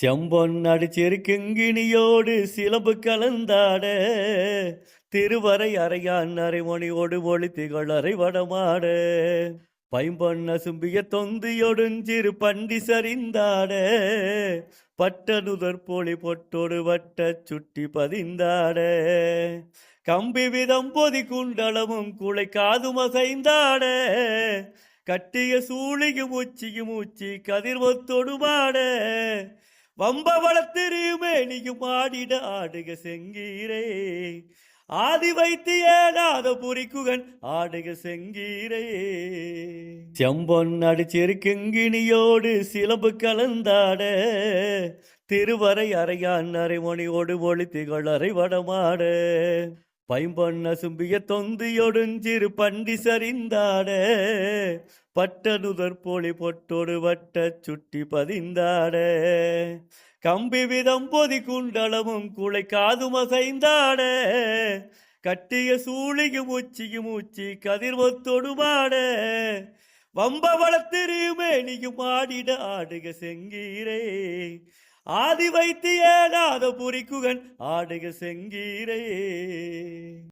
செம்பொன் அடிச்சிருக்குங்கினியோடு சிலம்பு கலந்தாட திருவரை அறையான் அரைமொழியோடு மொழி திகழ் அறை வடமாட பைம்பொன்ன சும்பிய தொந்தியொடுஞ்சிறு பண்டி சரிந்தாட பட்டனுதற் போலி பொட்டோடு வட்ட சுட்டி பதிந்தாட. கம்பி விதம் பொதி குண்டளமும் குளை காதும் அசைந்தாட கட்டிய சூழியும் உச்சியும் உச்சி கதிர்வத்தொடு மாட வம்ப வளர்த்திரியுமே நீயும் ஆடிட ஆடுக செங்கீரே. ஆதி வைத்து ஏடாத புரிக்குகன் ஆடுக செங்கீரே. செம்பொன் அடிச்சிருக்குங்கினியோடு சிலம்பு கலந்தாட திருவரை அறையான் அரைமணியோடு ஒளி திகழ் அறை பைம்பண்ண பைம்பொன்ன சும்பிய தொந்தியொடுஞ்சிறு பண்டி சரிந்தாட பட்டனுதற் போலி பொட்டோடு வட்ட சுட்டி பதிந்தாட. கம்பி விதம் பொதி குண்டளமும் குளை காதும் அசைந்தாட கட்டிய சூழியும் உச்சியும் உச்சி கதிர்வத்தொடு மாட. வம்ப வளர்த்திரியுமே நீயும் ஆடிட ஆடுக செங்கீரே ஆதி வைத்து ஏடாத புரிக்குகன் ஆடுக செங்கீரையே.